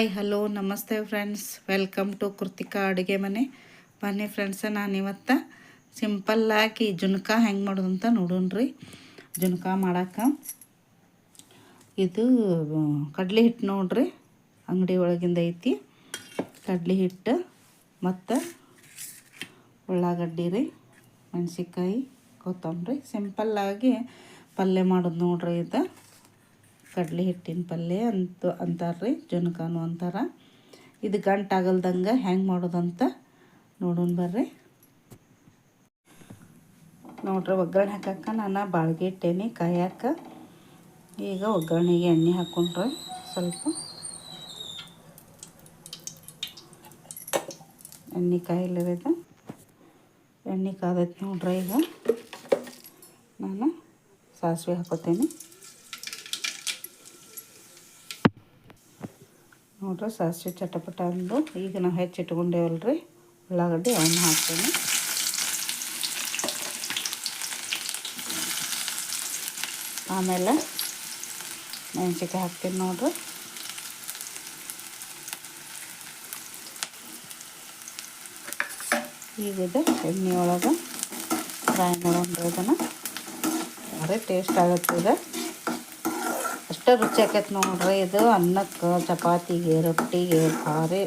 Hi, hello, ನಮಸ್ತೆ friends. Welcome to Krithika ಅಡುಗೆ ಮನೆ. ಬನ್ನಿ ಫ್ರೆಂಡ್ಸ, ನಾನು ಇವತ್ತು ಸಿಂಪಲ್ಲಾಗಿ ಜುನ್ಕ ಹೆಂಗೆ ಮಾಡೋದು ಅಂತ ನೋಡೋಣ್ರಿ. ಜುನ್ಕ ಮಾಡಕ್ಕೆ ಇದು ಕಡಲೆ ಹಿಟ್ಟು ನೋಡ್ರಿ, ಅಂಗಡಿ ಒಳಗಿಂದ ಐತಿ. ಕಡಲೆ ಹಿಟ್ಟು ಮತ್ತು ಉಳ್ಳಾಗಡ್ಡಿ ರೀ, ಮೆಣಸಿನ್ಕಾಯಿ, ಕೊತ್ತಂಬರಿ. ಸಿಂಪಲ್ಲಾಗಿ ಪಲ್ಯ ಮಾಡೋದು ನೋಡ್ರಿ ಇದು. ಕಡ್ಲೆ ಹಿಟ್ಟಿನ ಪಲ್ಯ ಅಂತ ಅಂತಾರ್ರಿ ಜುನಕಾನು ಅಂತಾರ. ಇದು ಗಂಟಾಗಲ್ದಂಗ ಹೆಂಗೆ ಮಾಡೋದಂತ ನೋಡೋಣ ಬರ್ರಿ. ನೋಡ್ರಿ ಒಗ್ಗರಣೆ ಹಾಕಕ್ಕೆ ನಾನು ಬಾಳ್ಗೆ ಇಟ್ಟೇನಿ ಕಾಯಕ್ಕೆ ಈಗ ಒಗ್ಗರಣೆಗೆ ಎಣ್ಣೆ ಹಾಕೊಂಡ್ರೆ ಸ್ವಲ್ಪ. ಎಣ್ಣೆ ಕಾಯಿಲ್ಲದ ಎಣ್ಣೆ ಕಾದೈತಿ ನೋಡ್ರಿ ಈಗ. ನಾನು ಸಾಸಿವೆ ಹಾಕೋತೀನಿ. ನೋಡ್ರಿ ಸಾಸಿವೆ ಚಟಪಟ ಅಂದು. ಈಗ ನಾವು ರೀ ಉಳ್ಳಾಗಡ್ಡಿ ಅವನ್ನ ಹಾಕ್ತೀನಿ. ಆಮೇಲೆ ಮೆಣಸಿನ್ಕಾಯಿ ಹಾಕ್ತೀನಿ ನೋಡ್ರಿ. ಈಗ ಇದು ಎಣ್ಣೆ ಒಳಗೆ ಫ್ರೈ ಮಾಡೋಣ ಅದನ್ನು ಭಾರಿ ಟೇಸ್ಟ್ ಆಗುತ್ತೆ ಇದು. ಅಷ್ಟೇ ರುಚಿ ಆಕೈತೆ ನೋಡ್ರಿ ಇದು. ಅನ್ನಕ್ಕೆ, ಚಪಾತಿಗೆ, ರೊಟ್ಟಿಗೆ ಭಾರಿ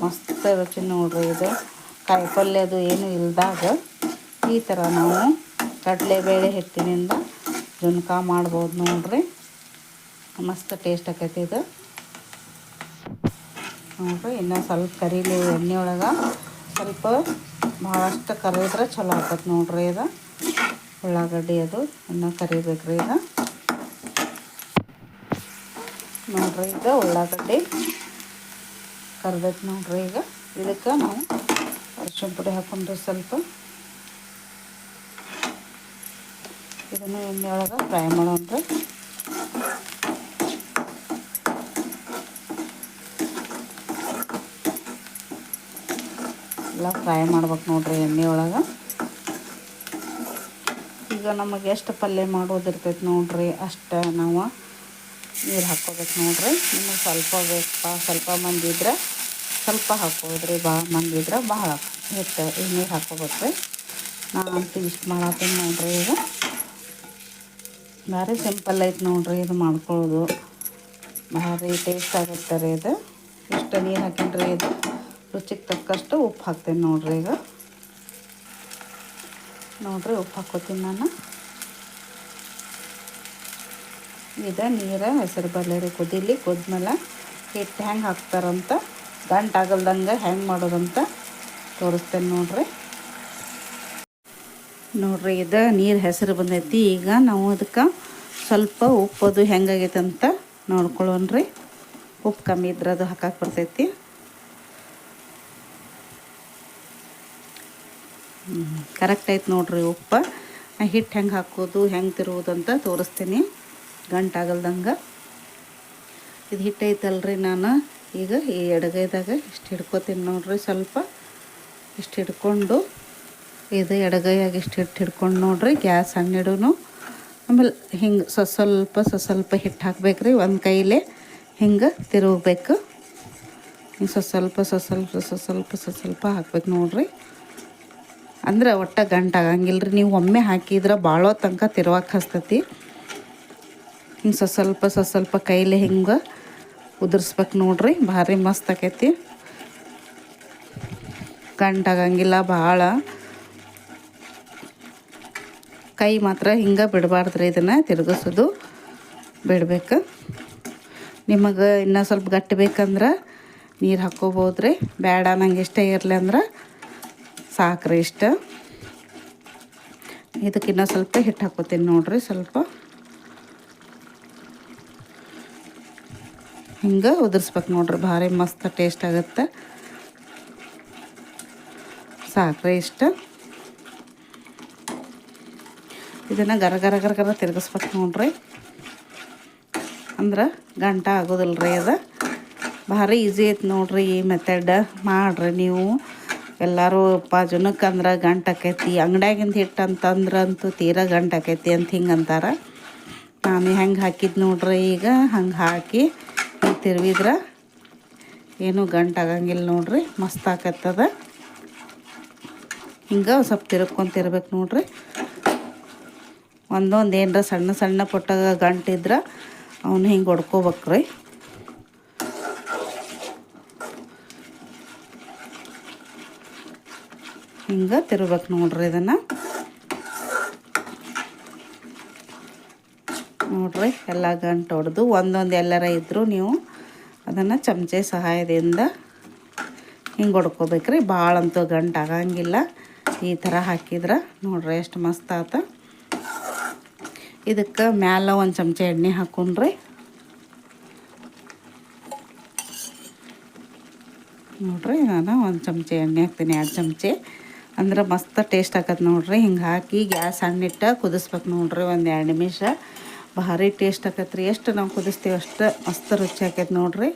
ಮಸ್ತ್ ರುಚಿ ನೋಡ್ರಿ ಇದು. ಕಾಯಿ ಪಲ್ಯ ಅದು ಏನು ಇಲ್ದಾಗ ಈ ಥರ ನಾವು ಕಡಲೆಬೇಳೆ ಹಿಟ್ಟಿನಿಂದ ಜುನ್ಕ ಮಾಡ್ಬೋದು ನೋಡ್ರಿ. ಮಸ್ತ್ ಟೇಸ್ಟ್ ಆಕೈತಿ ಇದು. ನೋಡ್ರಿ, ಇನ್ನೂ ಸ್ವಲ್ಪ ಕರೀಲಿ ಎಣ್ಣೆ ಒಳಗೆ ಸ್ವಲ್ಪ ಭಾಳಷ್ಟು ಕರಿದ್ರೆ ಚಲೋ ಆಕೈತೆ ನೋಡ್ರಿ ಇದು. ಉಳ್ಳಾಗಡ್ಡಿ ಅದು, ಇನ್ನೂ ಕರಿಬೇಕ್ರಿ ಇದು. ನೋಡ್ರಿ ಈಗ ಉಳ್ಳಾಗಡ್ಡಿ ಕರ್ದೈತೆ ನೋಡ್ರಿ ಈಗ. ಇದಕ್ಕೆ ನಾವು ಅರಿಶಿನ ಪುಡಿ ಹಾಕೊಂಡ್ರಿ ಸ್ವಲ್ಪ. ಇದನ್ನು ಎಣ್ಣೆ ಒಳಗೆ ಫ್ರೈ ಮಾಡೋಣ್ರಿ. ಎಲ್ಲ ಫ್ರೈ ಮಾಡ್ಬೇಕು ನೋಡ್ರಿ ಎಣ್ಣೆ ಒಳಗೆ. ಈಗ ನಮಗೆ ಎಷ್ಟು ಪಲ್ಯ ಮಾಡೋದಿರ್ತೈತೆ ನೋಡ್ರಿ ಅಷ್ಟೇ ನಾವು ನೀರು ಹಾಕ್ಕೋಬೇಕು ನೋಡ್ರಿ. ನಿಮಗೆ ಸ್ವಲ್ಪ ಬೇಕಪ್ಪ, ಸ್ವಲ್ಪ ಮಂದಿ ಇದ್ರೆ ಸ್ವಲ್ಪ ಹಾಕೋದ್ರಿ ಭಾಳ ಮಂದಿ ಇದ್ರೆ ಭಾಳ ಹಿಟ್ಟು ನೀರು ಹಾಕ್ಕೋಬೇಕು ರೀ. ನಾನಂತೂ ಇಷ್ಟು ಮಾಡತ್ತೀನಿ ನೋಡ್ರಿ ಈಗ. ಭಾರಿ ಸಿಂಪಲ್ ಐತೆ ನೋಡ್ರಿ ಇದು ಮಾಡ್ಕೊಳ್ಳೋದು. ಭಾರಿ ಟೇಸ್ಟ್ ಆಗುತ್ತೆ ರೀ ಇದು. ಇಷ್ಟು ನೀರು ಹಾಕಿನ್ರಿ ಇದು. ರುಚಿಗೆ ತಕ್ಕಷ್ಟು ಉಪ್ಪು ಹಾಕ್ತೀನಿ ನೋಡ್ರಿ ಈಗ. ನೋಡ್ರಿ ಉಪ್ಪು ಹಾಕೋತೀನಿ ನಾನು. ಇದು ನೀರು ಹೆಸರು ಬಳ್ಳಾರಿ ಕುದಿಲಿ, ಕುದ್ಮೇಲೆ, ಹಿಟ್ಟು ಹೆಂಗೆ ಹಾಕ್ತಾರಂತ, ಗಂಟು ಆಗಲ್ದಂಗೆ ಹೆಂಗೆ ಮಾಡೋದಂತ ತೋರಿಸ್ತೇನೆ ನೋಡ್ರಿ. ನೋಡ್ರಿ, ಇದು ನೀರು ಹೆಸರು ಬಂದೈತಿ. ಈಗ ನಾವು ಅದಕ್ಕೆ ಸ್ವಲ್ಪ ಉಪ್ಪು ಅದು ಹೆಂಗಾಗೈತೆ ಅಂತ ನೋಡ್ಕೊಳ್ಳೋಣ್ರಿ ಉಪ್ಪು ಕಮ್ಮಿ ಇದ್ರೆ ಅದು ಹಾಕಕ್ಕೆ ಬರ್ತೈತಿ. ಕರೆಕ್ಟ್ ಐತೆ ನೋಡ್ರಿ ಉಪ್ಪು. ಹಿಟ್ಟು ಹೆಂಗೆ ಹಾಕೋದು, ಹೆಂಗೆ ತಿರುವುದಂತ ತೋರಿಸ್ತೀನಿ. ಗಂಟಾಗಲ್ದಂಗೆ. ಇದು ಹಿಟ್ಟೈತಲ್ಲ ಐತಲ್ರಿ ನಾನು. ಈಗ ಈ ಎಡಗೈದಾಗ ಇಷ್ಟು ಹಿಡ್ಕೊತೀನಿ ನೋಡ್ರಿ ಸ್ವಲ್ಪ. ಇಷ್ಟು ಹಿಡ್ಕೊಂಡು ಇದು ಎಡಗೈಯಾಗ ಇಷ್ಟು ಹಿಟ್ಟು ಹಿಡ್ಕೊಂಡು ನೋಡ್ರಿ ಗ್ಯಾಸ್ ಹಣ್ಣಿಡೂ ಆಮೇಲೆ ಹಿಂಗೆ ಸ್ವ ಸ್ವಲ್ಪ ಸ್ವ ಸ್ವಲ್ಪ ಹಿಟ್ಟು ಹಾಕ್ಬೇಕ್ರಿ ಒಂದು ಕೈಲೇ ಹಿಂಗೆ ತಿರುಗಬೇಕು. ಹಿಂಗೆ ಸ್ವ ಸ್ವಲ್ಪ ಸ್ವ ಸ್ವಲ್ಪ ಸ್ವ ಸ್ವಲ್ಪ ಸ್ವ ಸ್ವಲ್ಪ ಹಾಕ್ಬೇಕು ನೋಡ್ರಿ. ಅಂದ್ರೆ ಒಟ್ಟು ಗಂಟಾಗಂಗಿಲ್ಲ ರೀ ನೀವು ಒಮ್ಮೆ ಹಾಕಿದ್ರೆ ಭಾಳ ತನಕ ತಿರುವಾಕ ಹಸ್ತತಿ. ಹಿಂಗೆ ಸ್ವಲ್ಪ ಸ್ವಲ್ಪ ಸ್ವ ಸ್ವಲ್ಪ ಕೈಲಿ ಹಿಂಗೆ ಉದುರ್ಸ್ಬೇಕು ನೋಡ್ರಿ. ಭಾರಿ ಮಸ್ತ್ ಆಕೈತಿ. ಗಂಟಾಗಂಗಿಲ್ಲ ಭಾಳ. ಕೈ ಮಾತ್ರ ಹಿಂಗೆ ಬಿಡಬಾರ್ದ್ರಿ ಇದನ್ನು ತಿರುಗಿಸೋದು. ಬಿಡ್ಬೇಕು. ನಿಮಗೆ ಇನ್ನೂ ಸ್ವಲ್ಪ ಗಟ್ಟಿ ಬೇಕಂದ್ರೆ ನೀರು ಹಾಕ್ಕೋಬೋದ್ರಿ ಬೇಡ ನಂಗೆ ಇಷ್ಟ ಇರಲಿ ಅಂದ್ರೆ ಸಾಕ್ರಿ ಇಷ್ಟ. ಇದಕ್ಕೆ ಇನ್ನೂ ಸ್ವಲ್ಪ ಹಿಟ್ಟು ಹಾಕೋತೀನಿ ನೋಡ್ರಿ ಸ್ವಲ್ಪ. ಹಿಂಗೆ ಉದುರ್ಸ್ಬೇಕು ನೋಡ್ರಿ, ಭಾರಿ ಮಸ್ತ್ ಟೇಸ್ಟ್ ಆಗುತ್ತೆ. ಸಾಕ್ರೆ ಇಷ್ಟ. ಇದನ್ನು ಗರ ಗರ ಗರ ಗರ ತಿರ್ಗಿಸ್ಬೇಕು ನೋಡ್ರಿ. ಅಂದ್ರೆ ಗಂಟ ಆಗೋದಿಲ್ಲ ರೀ ಅದು. ಭಾರಿ ಈಸಿ ಐತೆ ನೋಡ್ರಿ ಈ ಮೆಥಡ್ ಮಾಡಿರಿ ನೀವು. ಎಲ್ಲರೂ ಅಪ್ಪ ಜನಕ್ಕೆ ಅಂದ್ರೆ ಗಂಟು ಆಕೈತಿ, ಅಂಗಡ್ಯಾಗಿಂದ ಹಿಟ್ಟು ಅಂತಂದ್ರೆ ಅಂತೂ ತೀರಾ ಗಂಟು ಆಕೈತಿ ಅಂತ ಹಿಂಗೆ ಅಂತಾರೆ. ನಾನು ಹೆಂಗೆ ಹಾಕಿದ್ದು ನೋಡ್ರಿ ಈಗ, ಹಂಗೆ ಹಾಕಿ. ತಿರುವಿದ್ರೆ? ಏನು ಗಂಟು ಆಗಂಗಿಲ್ಲ ನೋಡ್ರಿ, ಮಸ್ತ್ ಆಕತ್ತದ. ಹಿಂಗೆ ಸ್ವಲ್ಪ ತಿರ್ಕೊಂತಿರ್ಬೇಕು ನೋಡ್ರಿ. ಒಂದೊಂದು ಏನರ ಸಣ್ಣ ಸಣ್ಣ ಪುಟ್ಟ ಗಂಟಿದ್ರೆ ಅವನು ಹಿಂಗೆ ಹೊಡ್ಕೋಬೇಕ್ರಿ. ಹಿಂಗೆ ತಿರ್ಬೇಕು ನೋಡ್ರಿ ಇದನ್ನು. ನೋಡ್ರಿ, ಎಲ್ಲ ಗಂಟು ಹೊಡೆದು ಒಂದೊಂದು ಎಲ್ಲರ ಇದ್ದರೂ ನೀವು ಅದನ್ನು ಚಮಚೆ ಸಹಾಯದಿಂದ ಹಿಂಗೆ ಹೊಡ್ಕೋಬೇಕ್ರಿ ಭಾಳ ಅಂತೂ ಗಂಟು ಆಗಂಗಿಲ್ಲ. ಈ ಥರ ಹಾಕಿದ್ರೆ ನೋಡ್ರಿ ಎಷ್ಟು ಮಸ್ತ್ ಆತ. ಇದಕ್ಕೆ ಮ್ಯಾಲ ಒಂದು ಚಮಚ ಎಣ್ಣೆ ಹಾಕೊಂಡ್ರಿ. ನೋಡ್ರಿ ನಾನು ಒಂದು ಚಮಚ ಎಣ್ಣೆ ಹಾಕ್ತೀನಿ, ಎರಡು ಚಮಚೆ. ಅಂದ್ರೆ ಮಸ್ತ್ ಟೇಸ್ಟ್ ಆಕತ್ತೆ ನೋಡ್ರಿ. ಹಿಂಗೆ ಹಾಕಿ ಗ್ಯಾಸ್ ಹಣ್ಣಿಟ್ಟು ಕುದಿಸ್ಬೇಕು ನೋಡ್ರಿ ಒಂದು ಎರಡು ನಿಮಿಷ. ಭಾರಿ ಟೇಸ್ಟ್ ಆಕತ್ರಿ. ಎಷ್ಟು ನಾವು ಕುದಿಸ್ತೀವಿ ಅಷ್ಟು ಮಸ್ತ್ ರುಚಿ ಆಕೈತೆ ನೋಡ್ರಿ.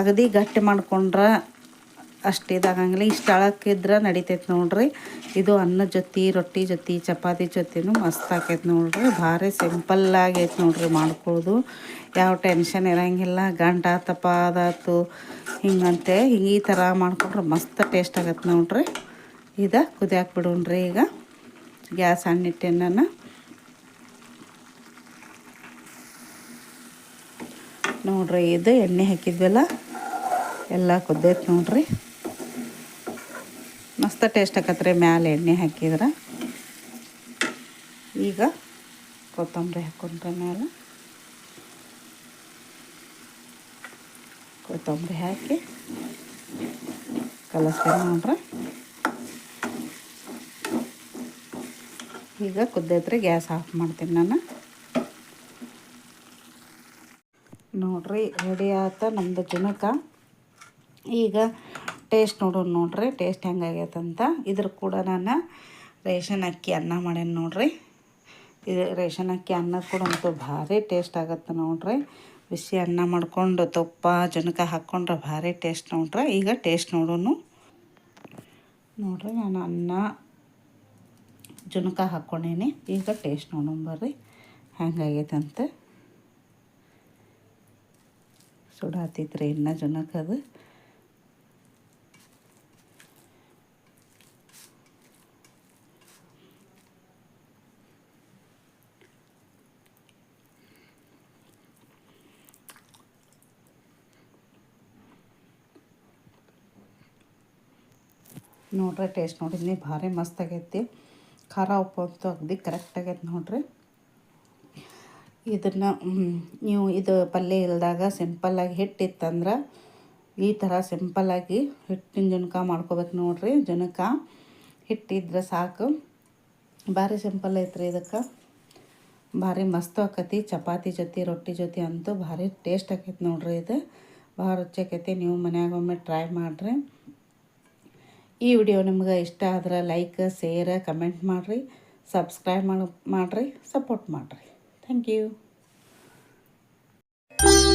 ಅಗದಿ ಗಟ್ಟಿ ಮಾಡ್ಕೊಂಡ್ರೆ ಅಷ್ಟು ಇದಾಗಂಗಿಲ್ಲ. ಇಷ್ಟು ಅಳಕ್ಕಿದ್ರೆ ನಡಿತೈತೆ ನೋಡ್ರಿ. ಇದು ಅನ್ನ ಜೊತೆ, ರೊಟ್ಟಿ ಜೊತೆ, ಚಪಾತಿ ಜೊತೆನೂ ಮಸ್ತ್ ಆಕೈತೆ ನೋಡ್ರಿ. ಭಾರಿ ಸಿಂಪಲ್ ಆಗೈತೆ ನೋಡ್ರಿ ಮಾಡ್ಕೊಳ್ಳೋದು ಯಾವ ಟೆನ್ಷನ್ ಇರೋಂಗಿಲ್ಲ. ಗಂಟ ಆತಪ್ಪ ಅದಾತು ಹಿಂಗಂತೆ ಹಿಂಗೆ ಈ ಥರ ಮಾಡ್ಕೊಂಡ್ರೆ ಮಸ್ತ್ ಟೇಸ್ಟ್ ಆಗತ್ತೆ ನೋಡ್ರಿ. ಇದು ಕುದಿಯಾಕೆ ಬಿಡೋಣ್ರಿ ಈಗ. ಗ್ಯಾಸ್ ಸಣ್ಣಿಟ್ಟೆನ ಇದು, ಎಣ್ಣೆ ಹಾಕಿದ್ವಲ್ಲ ಎಲ್ಲ ಕುದ್ದೈತೆ ನೋಡ್ರಿ. ಮಸ್ತ ಟೇಸ್ಟ್ ಹಾಕತ್ರಿ ಮ್ಯಾಲೆ ಎಣ್ಣೆ ಹಾಕಿದ್ರೆ. ಈಗ ಕೊತ್ತಂಬರಿ ಹಾಕೊಂಡ್ರೆ ಮ್ಯಾಲೆ. ಕೊತ್ತಂಬರಿ ಹಾಕಿ ಕಲಸ್ತೀನಿ ನೋಡ್ರಿ. ಈಗ ಕುದ್ದೈತ್ರಿ ಗ್ಯಾಸ್ ಆಫ್ ಮಾಡ್ತೀನಿ ನಾನು. ನೋಡ್ರಿ ರೆಡಿ ಆತ ನಮ್ಮದು ಜುನಕ. ಈಗ ಟೇಸ್ಟ್ ನೋಡೋಣ ನೋಡ್ರಿ ಟೇಸ್ಟ್ ಹೆಂಗಾಗೈತೆ ಅಂತ. ಇದ್ರ ಕೂಡ ನಾನು ರೇಷನ್ ಅಕ್ಕಿ ಅನ್ನ ಮಾಡೇನಿ ನೋಡ್ರಿ. ಇದು ರೇಷನ್ ಅಕ್ಕಿ ಅನ್ನ ಕೂಡ ಅಂತೂ ಭಾರಿ ಟೇಸ್ಟ್ ಆಗತ್ತೆ ನೋಡ್ರಿ. ಬಿಸಿ ಅನ್ನ ಮಾಡ್ಕೊಂಡು ತುಪ್ಪ, ಜುನಕ ಹಾಕ್ಕೊಂಡ್ರೆ ಭಾರಿ ಟೇಸ್ಟ್ ನೋಡ್ರಿ. ಈಗ ಟೇಸ್ಟ್ ನೋಡೋಣ ನೋಡ್ರಿ ನಾನು ಅನ್ನ, ಜುನಕ ಹಾಕ್ಕೊಂಡೇನಿ ಈಗ ಟೇಸ್ಟ್ ನೋಡೋಣ ಬರ್ರಿ. ಹೆಂಗಾಗೈತೆ ಅಂತ ಸುಡಾತಿತ್ರಿ ಇನ್ನು ಜುನಕ ಅದು ನೋಡ್ರಿ ಟೇಸ್ಟ್ ನೋಡಿದ್ನಿ ಭಾರಿ ಮಸ್ತ್ ಆಗೈತಿ. ಖಾರ ಉಪ್ಪು ಅಂತೂ ಅಗದಿ ಕರೆಕ್ಟ್ ಆಗೈತೆ ನೋಡ್ರಿ. ಇದನ್ನು ನೀವು ಇದು ಪಲ್ಯ ಇಲ್ದಾಗ ಸಿಂಪಲ್ಲಾಗಿ ಹಿಟ್ಟಿತ್ತಂದ್ರೆ ಈ ಥರ ಸಿಂಪಲ್ಲಾಗಿ ಹಿಟ್ಟಿನ ಜುನಕ ಮಾಡ್ಕೋಬೇಕು ನೋಡ್ರಿ ಜುನಕ ಹಿಟ್ಟಿದ್ರೆ ಸಾಕು. ಭಾರಿ ಸಿಂಪಲ್ ಐತ್ರಿ ಇದಕ್ಕೆ. ಭಾರಿ ಮಸ್ತ್ ಆಕತಿ, ಚಪಾತಿ ಜೊತೆ, ರೊಟ್ಟಿ ಜೊತೆ ಅಂತೂ ಭಾರಿ ಟೇಸ್ಟ್ ಆಕೈತಿ ನೋಡ್ರಿ ಇದು. ಭಾಳ ರುಚಿ ಆಕೈತಿ, ನೀವು ಮನ್ಯಾಗ ಒಮ್ಮೆ ಟ್ರೈ ಮಾಡಿರಿ. ಈ ವಿಡಿಯೋ ನಿಮ್ಗೆ ಇಷ್ಟ ಆದ್ರೆ ಲೈಕ್ ಶೇರ್ ಕಮೆಂಟ್ ಮಾಡಿರಿ ಸಬ್ಸ್ಕ್ರೈಬ್ ಮಾಡಿ, ಮಾಡಿರಿ ಸಪೋರ್ಟ್ ಮಾಡಿರಿ. Thank you Thank you.